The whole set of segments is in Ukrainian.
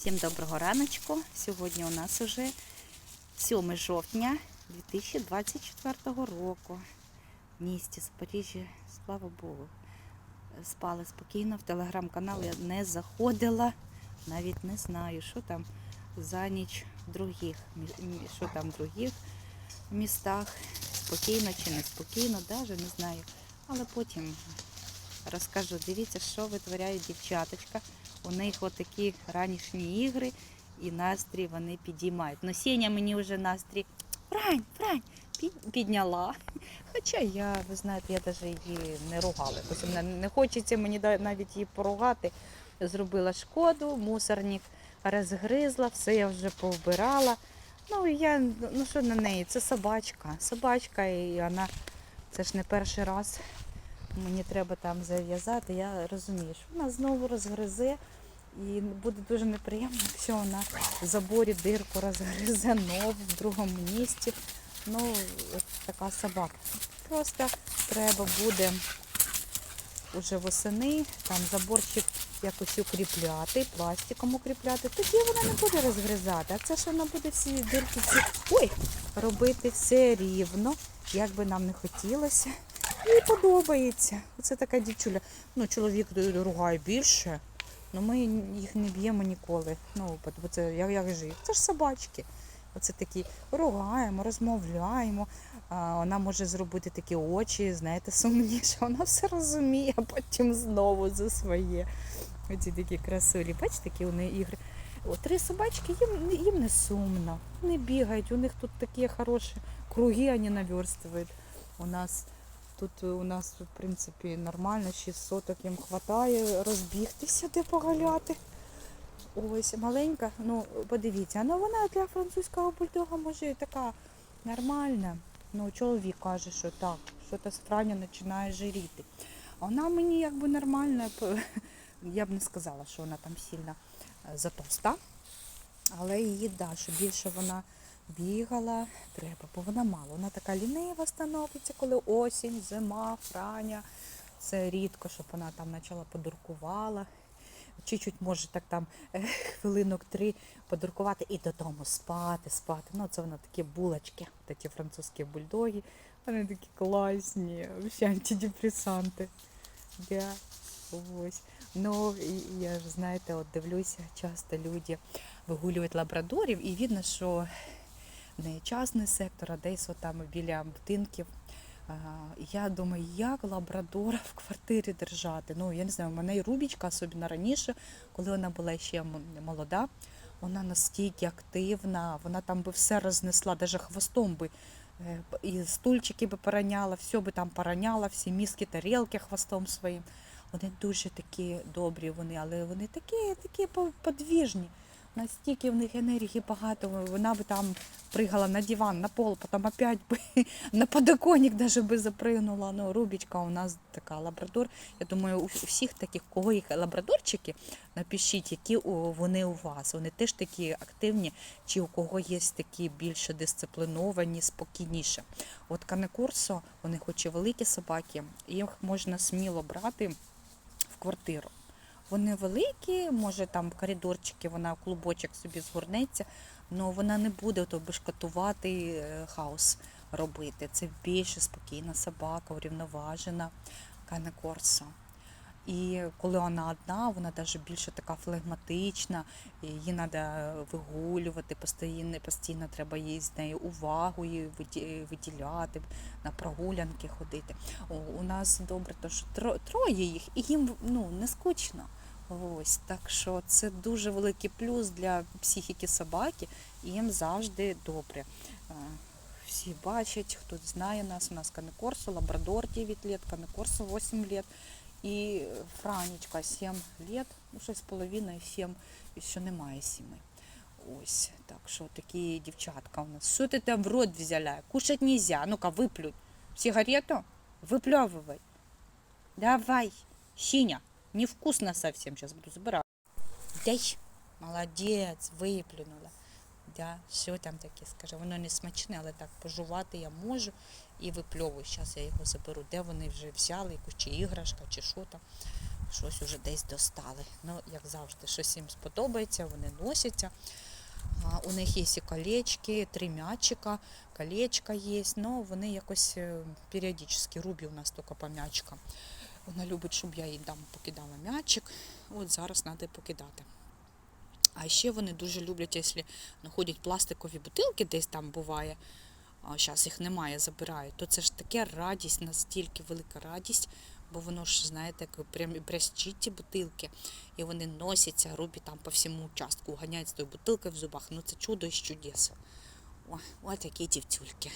Всім доброго раночку. Сьогодні у нас уже 7 жовтня 2024 року. В місті Запоріжжя, слава Богу. Спали спокійно. В телеграм-канал я не заходила. Навіть не знаю, що там за ніч в других, що там в других містах. Спокійно чи не спокійно, навіть не знаю. Але потім розкажу. Дивіться, що витворяють дівчаточка. У них отакі ранішні ігри і настрій вони підіймають. Ну, Сеня мені вже настрій Франь, Франь, підняла. Хоча я, ви знаєте, я навіть її не ругала. Тобто не хочеться мені навіть її поругати. Зробила шкоду, мусорник розгризла, все я вже повбирала. Ну, я, ну що на неї? Це собачка. Собачка, і вона, це ж не перший раз мені треба там зав'язати. Я розумію, що вона знову розгризе. І буде дуже неприємно, якщо вона в заборі дирку розгризе нову в другому місці. Ну, така собака. Просто треба буде уже восени там заборчик якось укріпляти, пластиком укріпляти. Тоді вона не буде розгризати. А це ж вона буде всі дирки ці ой, робити все рівно, як би нам не хотілося. Їй подобається. Оце така дівчуля. Ну, чоловік ругає більше. Ну ми їх не б'ємо ніколи. Ну, бо це як, як їх? Це ж собачки. Оце такі ругаємо, розмовляємо. А, вона може зробити такі очі, знаєте, сумні, що вона все розуміє, а потім знову за своє. Оці такі красулі. Бачите, які у неї ігри. О, три собачки, їм, їм не сумно, не бігають. У них тут такі хороші круги, вони наверстують. У нас Тут у нас, в принципі, нормально, 6 соток їм вистачає розбігтися, де погаляти. Ось маленька, ну подивіться, ну вона для французького бульдога може і така нормальна. Ну, чоловік каже, що так, що та Франя починає жиріти. Вона мені якби нормальна, я б не сказала, що вона там сильно е, затовста. Але її, да, що більше вона бігала, треба, бо вона мало. Вона така лінива становиться, коли осінь, зима, франя. Це рідко, щоб вона там почала подуркувала. Чуть-чуть може так там е, хвилинок три подуркувати і додому спати, спати. Ну, це воно такі булочки, такі французькі бульдоги. Вони такі класні, взагалі антидепресанти. Да. Ось. Ну, я ж знаєте, от дивлюся, часто люди вигулюють лабрадорів, і видно, що не сектор, а десь там біля будинків. Я думаю, як лабрадора в квартирі держати. Ну, я не знаю, у мене і Рубічка, особливо раніше, коли вона була ще молода, вона настільки активна, вона там би все рознесла, навіть хвостом би. е, І стульчики би пораняла, все би там пораняла, всі міски, тарілки хвостом своїм. Вони дуже такі добрі, вони, але вони такі, такі подвіжні. Настільки в них енергії багато, вона би там пригала на диван, на пол, потім опять би на подоконник даже би запригнула. Ну, Рубічка у нас така лабрадор. Я думаю, у всіх таких, кого їх лабрадорчики, напишіть, які вони у вас. Вони теж такі активні, чи у кого є такі більше дисципліновані, спокійніше. От канекурсо, вони хоч і великі собаки, їх можна сміло брати в квартиру. Вони великі, може там коридорчики, вона клубочок собі згорнеться, але вона не буде ото бешкатувати е, хаос робити. Це більш спокійна собака, урівноважена кане корсо. І коли вона одна, вона навіть більше така флегматична, її треба вигулювати постійно, постійно треба їй з нею увагу виді- виділяти, на прогулянки ходити. У нас добре, то що троє їх, і їм ну, не скучно. Ось так що це дуже великий плюс для психіки собаки, і їм завжди добре. Всі бачать, хто знає нас. У нас Канекорсо, Лабрадор 9 лет, Канекорсо 8 лет. І Франечка 7 лет, ну щось з половиною 7, і ще немає 7. Ось, так що такі дівчатка у нас. Що ти там в рот взяла? Кушать нельзя. Ну-ка, виплюнь. Сигарету? Выплевывай. Давай, Синя. Невкусно совсем, сейчас буду забирать. Дай, молодець, виплюнула. Да, що там таке, скаже, воно не смачне, але так пожувати я можу і випльовую. Зараз я його заберу. Де вони вже взяли, якусь чи іграшка, чи що там. щось уже десь достали. Ну, як завжди, щось їм сподобається, вони носяться. А, у них є і колечки, три м'ячика, колечка є, але вони якось е, періодично, Рубі у нас тільки по м'ячикам. Вона любить, щоб я їй там покидала м'ячик. От зараз треба покидати. А ще вони дуже люблять, якщо знаходять пластикові бутилки, десь там буває, а зараз їх немає, забирають, то це ж таке радість, настільки велика радість, бо воно ж, знаєте, як прям брещить ті бутилки, і вони носяться, рубі там по всьому участку, ганяють з тою бутилкою в зубах. Ну це чудо із чудес. О, ось такі дівтюльки.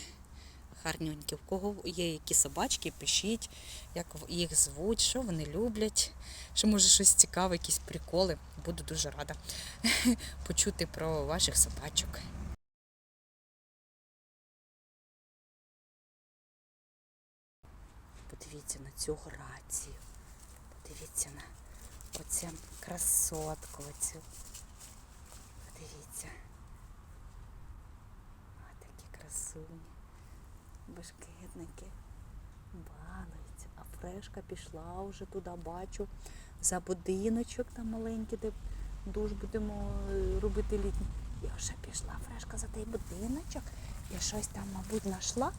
Гарнюнькі. В кого є які собачки, пишіть, як їх звуть, що вони люблять, що може щось цікаве, якісь приколи. Буду дуже рада почути про ваших собачок. Подивіться на цю грацію. Подивіться на оцю красотку. Оцю. Подивіться. А такі красуні. Башкетники. Балуються. А фрешка пішла вже туди, бачу. За будиночок там маленький, де душ будемо е, робити літній. І вже пішла фрешка за той будиночок. І щось там, мабуть, знайшла.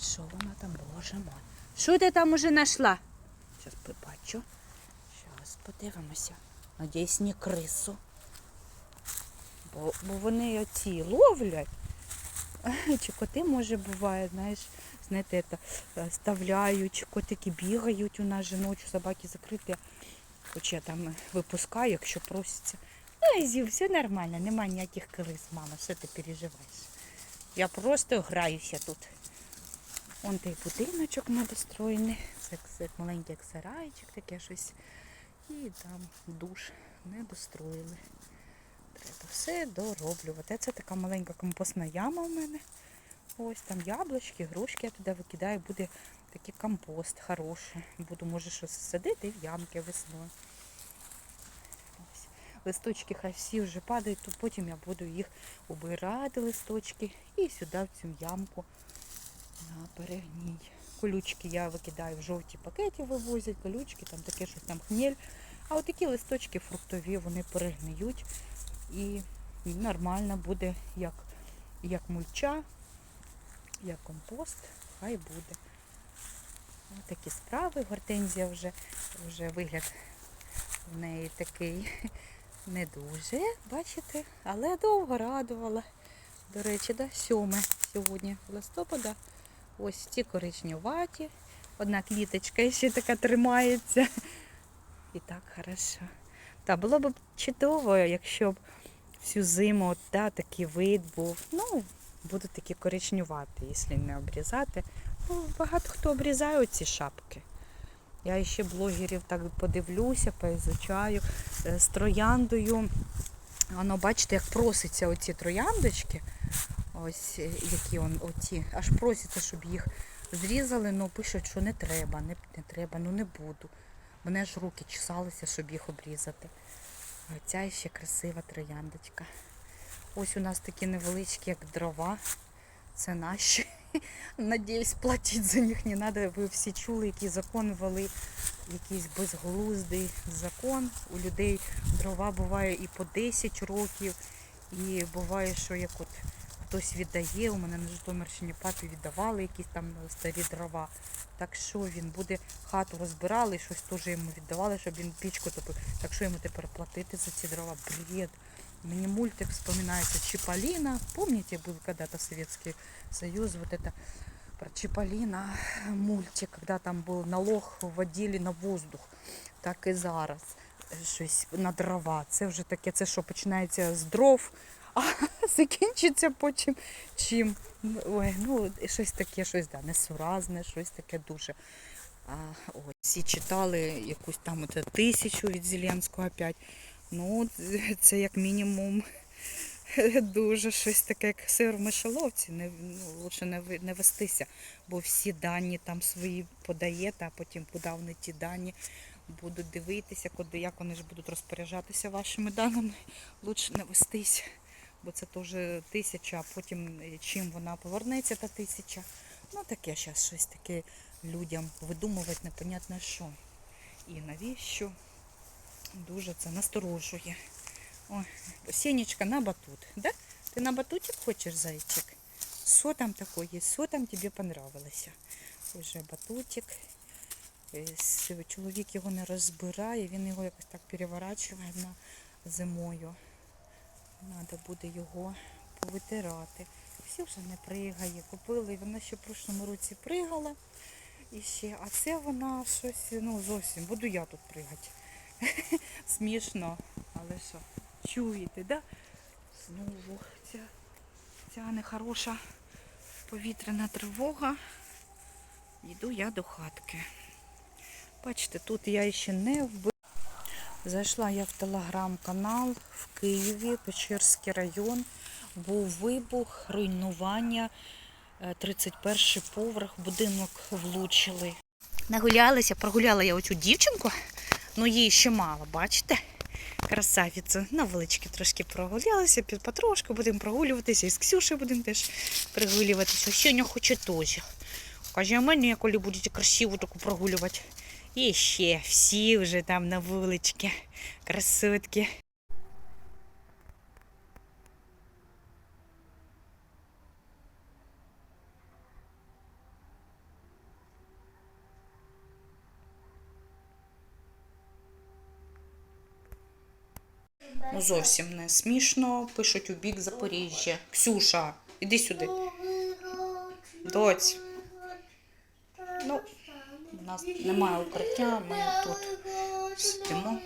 Що вона там, боже мой. Що ти там уже знайшла? Зараз побачу. Зараз подивимося. Надіюсь, не крису. Бо, бо вони оці ловлять. Чи коти, може, буває, знаєш, знаєте, це, е, ставляють, котики бігають у нас же собаки закриті. Хоч я там випускаю, якщо просяться. Ну, Зів, все нормально, нема ніяких крис, мама, що ти переживаєш? Я просто граюся тут. Вон той будиночок недостроєний. Це як маленький як сарайчик, таке щось. І там душ не достроїли. Треба все дороблювати. Це така маленька компостна яма у мене. Ось там яблучки, грушки я туди викидаю, буде такий компост хороший. Буду, може, щось садити в ямки весною. Листочки хай всі вже падають, то потім я буду їх убирати, листочки, і сюди в цю ямку на перегній. Колючки я викидаю в жовті пакеті, вивозять, колючки, там таке щось там хмель. А от такі листочки фруктові, вони перегниють і нормально буде як, як мульча, як компост, хай буде. Ось такі справи. Гортензія вже, вже вигляд в неї такий не дуже, бачите, але довго радувала. До речі, да, 7 сьогодні листопада. Ось ці коричневаті. Одна кліточка ще така тримається. І так хорошо. Та було б чудово, якщо б всю зиму от, да, такий вид був. Ну, будуть такі коричневаті, якщо не обрізати. Ну, багато хто обрізає ці шапки. Я ще блогерів так подивлюся, поізучаю. Е, З трояндою. Воно, бачите, як проситься оці трояндочки. Ось е, які он, оці. Аж проситься, щоб їх зрізали, але пишуть, що не треба, не, не треба, ну не буду. Мене ж руки чесалися, щоб їх обрізати. А ця ще красива трояндочка. Ось у нас такі невеличкі, як дрова. Це наші. Надіюсь, платити за них не треба. Ви всі чули, який закон вели, якийсь безглуздий закон. У людей дрова буває і по 10 років, і буває, що як от хтось віддає, у мене на Житомирщині папі віддавали якісь там старі дрова. Так що він буде хату розбирали, щось теж йому віддавали, щоб він пічку топив. Так що йому тепер платити за ці дрова? Бред. Мне мультик вспоминается Чиполлино. Помните, был когда-то Советский Союз, вот это про Чиполлино мультик, когда там был налог вводили на воздух, так і зараз. Щось на дрова. Це вже таке, це що починається з дров, а закінчиться потім чим. Ну, Ой, ну щось таке, щось да, несуразне, щось таке дуже. А, ось, всі читали якусь там от, тисячу від Зеленського опять. Ну, це як мінімум дуже щось таке, як сир в мишеловці. Не, ну, лучше не, не вестися, бо всі дані там свої подаєте, а потім куди вони ті дані будуть дивитися, куди, як вони ж будуть розпоряджатися вашими даними. Лучше не вестись, бо це теж тисяча, а потім е, чим вона повернеться, та тисяча. Ну таке зараз щось таке людям видумувати непонятно що. І навіщо. Дуже це насторожує. Ой, Сенечка на батут, да? Ти на батутик хочеш, зайчик? Що там такое? Що там тобі понравилося? Ось же батутик. Е, Чоловік його не розбирає, він його якось так переворачує на зимою. Треба буде його повитирати. Вже не пригає. Купили, вона ще в прошлому році пригала. І ще, а це вона щось, ну зовсім, буду я тут пригати. Смішно, але що, чуєте, да? Знову ця, ця нехороша повітряна тривога. Йду я до хатки. Бачите, тут я ще не вбила. Зайшла я в телеграм-канал в Києві, Печерський район. Був вибух, руйнування. Е, 31 поверх, будинок влучили. Нагулялася, прогуляла я оцю дівчинку, ну їй ще мало, бачите? Красавицю. На велички трошки прогулялася, під потрошку будемо прогулюватися. І з Ксюшею будемо теж прогулюватися. Сьогодні хоче теж. Каже, а мене коли будете красиво таку прогулювати. І ще всі вже там на вуличці. Красотки. Ну зовсім не смішно. Пишуть у бік Запоріжжя. Ксюша, іди сюди. Доць. Ну, у нас немає укриття, ми тут спимо.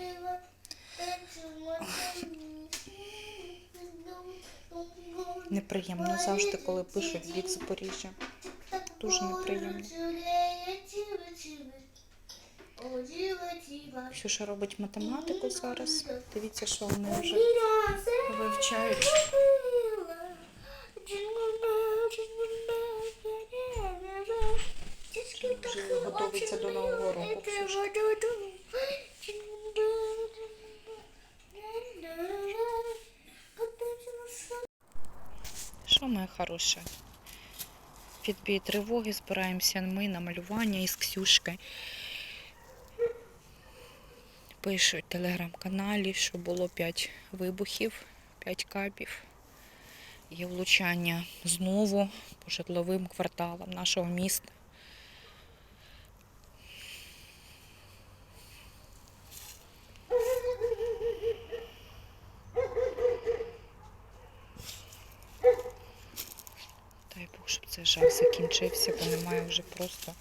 Неприємно завжди, коли пишуть в бік Запоріжжя. Дуже неприємно. Ксюша робить математику зараз. Дивіться, що вони вже вивчають. Вже готується до Нового року. Що моє хороше? Підбій тривоги, збираємося ми на малювання із Ксюшкою. Пишуть в телеграм-каналі, що було 5 вибухів, 5 капів. Є влучання знову по житловим кварталам нашого міста. Дай Цей закінчився, бо немає вже просто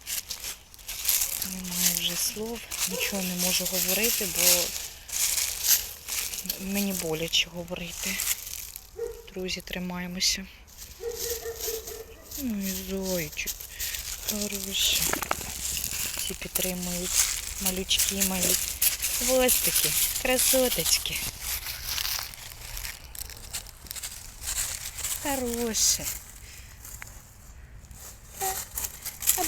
немає вже слов, нічого не можу говорити, бо мені боляче говорити. Друзі, тримаємося. Ну і зойчик. Хороший. Всі підтримують. Малючки. Ось такі. Красоточки. Хороше.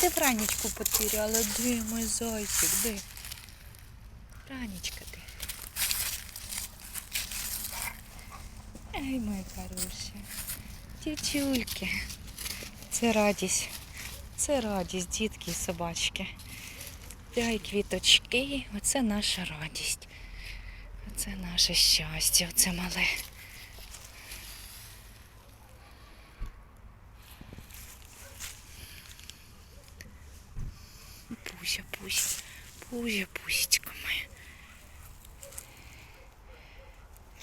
А де Бранічку потеряла? Де мій зайчик? Де? Бранічка де? Ай, мої хороші. Дівчульки. Це радість. Це радість, дітки і собачки. Дай квіточки. Оце наша радість. Оце наше щастя, оце мале. Пуся, пуся, пузя, пусечка моя.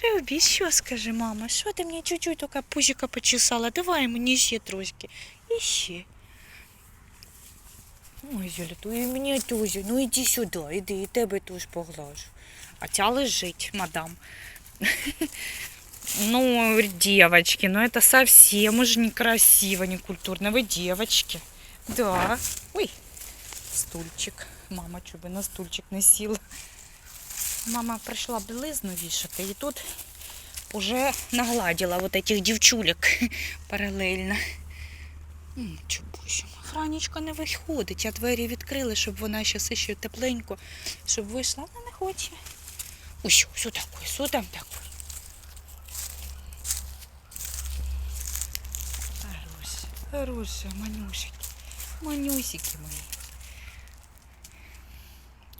Любі, що скаже мама? Що ти мені чуть-чуть тільки пузика почесала? Давай мені ще трошки. І ще. Ой, Зюля, то і мені тузю. Ну іди сюди, іди, і тебе теж поглажу. А ця лежить, мадам. Ну, девочки, ну это совсем уж некрасиво, не культурно. Вы девочки. Да. Ой, стульчик. Мама чуби на стульчик не сіла. Мама прийшла білизну вішати і тут уже нагладила вот этих дівчулек паралельно. М, Чубуся. Франічка не виходить, а двері відкрили, щоб вона ще ще тепленько, щоб вийшла. Вона не хоче. Ой, що, що таке? Що там таке? Хороша, хороша, манюсики. Манюсики мої.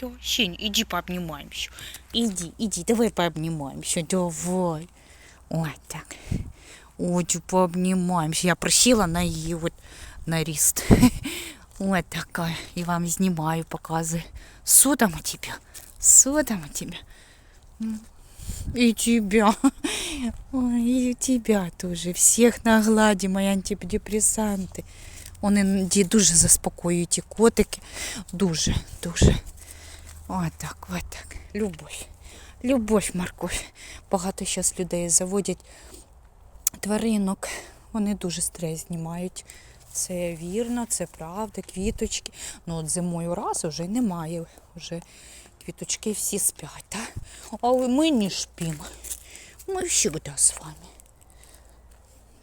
Да, Сень, иди пообнимаемся. Иди, иди, давай пообнимаемся, давай. Ой, так. Ой, пообнимаемся. Я просила на її от на ріст. Ой, такая. И вам снимаю, показываю. Судом у тебя. Судом у тебя. М. И тебя. Ой, и у тебя тоже. Всех нагладим, мои антидепресанти. Вони іноді дуже заспокоюють ті котики. Дуже, дуже. Ось так, ось так. Любов. Любов, морковь. Багато зараз людей заводять тваринок. Вони дуже стрес знімають. Це вірно, це правда, квіточки. Ну от зимою раз уже немає. Уже квіточки всі спять, так? А ви- ми не спимо. Ми завжди з вами.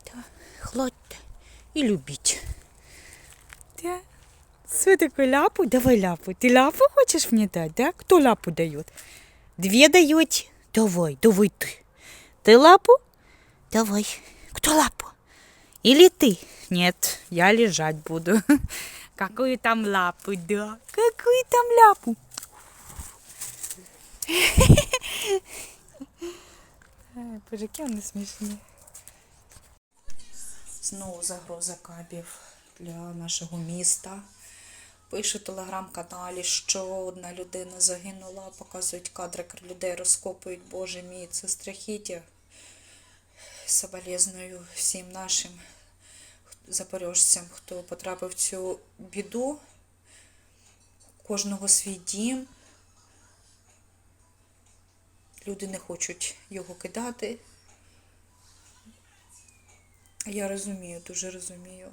Да. Хладьте і любіть. Да. Что такое ляпу? Давай ляпу. Ты ляпу хочешь мне дать, да? Кто ляпу дает? Две даете? Давай, давай ты. Ты лапу? Давай. Кто лапу? Или ты? Нет, я лежать буду. Какую там лапу, да? Какую там ляпу? Ай, Боже, які вони смішні. Знову загроза кабів для нашого міста. Пише в телеграм-каналі, що одна людина загинула, показують кадри, людей розкопують. Боже мій, це страхіття. Соболезную всім нашим запорожцям, хто потрапив в цю біду. Кожного свій дім. Люди не хочуть його кидати. Я розумію, дуже розумію.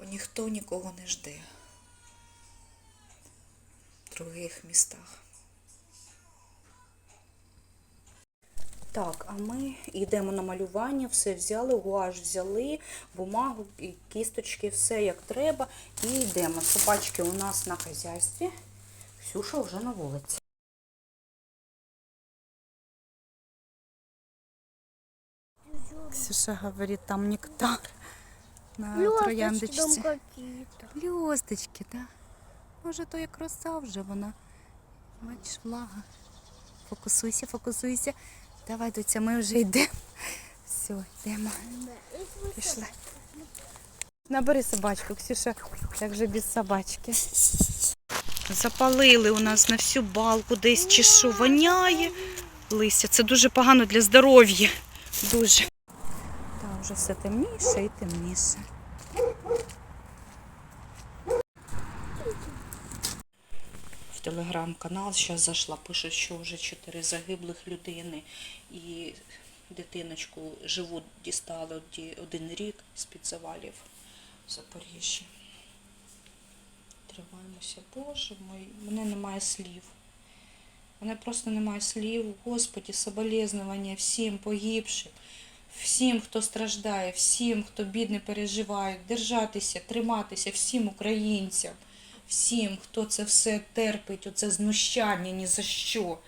Бо ніхто нікого не жде в других містах. Так, а ми йдемо на малювання, все взяли, гуаш взяли, бумагу і кісточки, все як треба. І йдемо. Собачки у нас на хазяйстві. Ксюша вже на вулиці. Ксюша говорит, там нектар на там какие-то. Блісточки, так. Може, то як роса вже вона. Бачиш, влага. Фокусуйся, фокусуйся. Давай, доця, ми вже йдемо. Все, йдемо. Пішли. Набери собачку, Ксюша, як же без собачки. Запалили у нас на всю балку десь чи що воняє. Листя. Це дуже погано для здоров'я. Дуже. Вже все темніше і темніше. в телеграм-канал. Зараз зайшла, пише, що вже чотири загиблих людини і дитиночку живу дістали один рік з-під завалів в Запоріжжі. Тримаємося, Боже мой, в мене немає слів. Мене просто немає слів. Господі, соболезнування всім погибшим, всім, хто страждає, всім, хто бідне переживає, держатися, триматися, всім українцям всім, хто це все терпить, оце знущання ні за що.